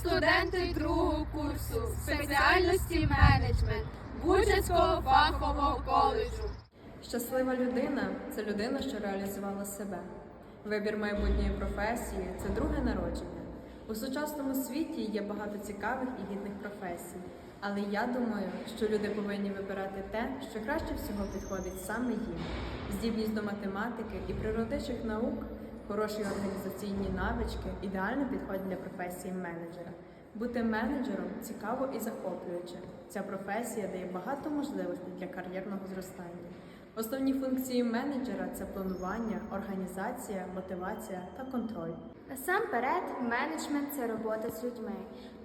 студенти другого курсу спеціальності менеджмент Бучацького фахового коледжу. Щаслива людина це людина, що реалізувала себе. Вибір майбутньої професії це друге народження. У сучасному світі є багато цікавих і гідних професій, але я думаю, що люди повинні вибирати те, що краще всього підходить саме їм: здібність до математики і природничих наук, хороші організаційні навички ідеально підходять для професії менеджера. Бути менеджером цікаво і захоплююче. Ця професія дає багато можливостей для кар'єрного зростання. Основні функції менеджера це планування, організація, мотивація та контроль. Насамперед, менеджмент це робота з людьми.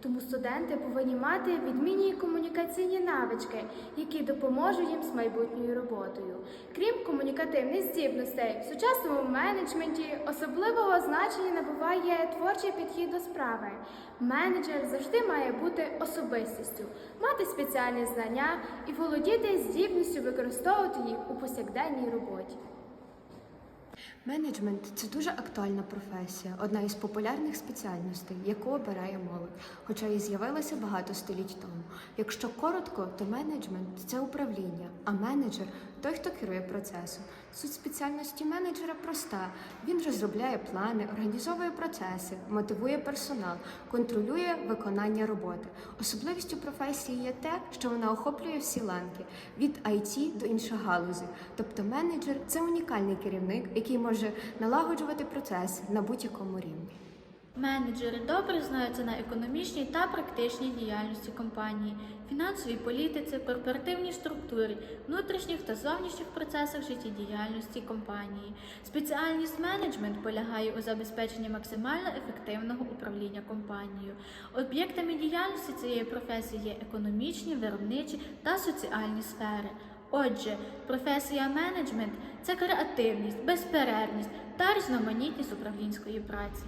Тому студенти повинні мати відмінні комунікаційні навички, які допоможуть їм з майбутньою роботою. Крім комунікативних здібностей, в сучасному менеджменті особливого значення набуває творчий підхід до справи. Менеджер завжди має бути особистістю, мати спеціальні знання і володіти здібністю використовувати їх у повсякденній роботі. Менеджмент це дуже актуальна професія, одна із популярних спеціальностей, яку обирає молодь, хоча і з'явилася багато століть тому. Якщо коротко, то менеджмент це управління, а менеджер той, хто керує процесом. Суть спеціальності менеджера проста: він розробляє плани, організовує процеси, мотивує персонал, контролює виконання роботи. Особливістю професії є те, що вона охоплює всі ланки від IT до інших галузей. Тобто менеджер це унікальний керівник, який може налагоджувати процеси на будь-якому рівні. Менеджери добре знаються на економічній та практичній діяльності компанії, фінансовій політиці, корпоративній структурі, внутрішніх та зовнішніх процесах життєдіяльності компанії. Спеціальність менеджмент полягає у забезпеченні максимально ефективного управління компанією. Об'єктами діяльності цієї професії є економічні, виробничі та соціальні сфери. Отже, професія менеджмент це креативність, безперервність та різноманітність управлінської праці.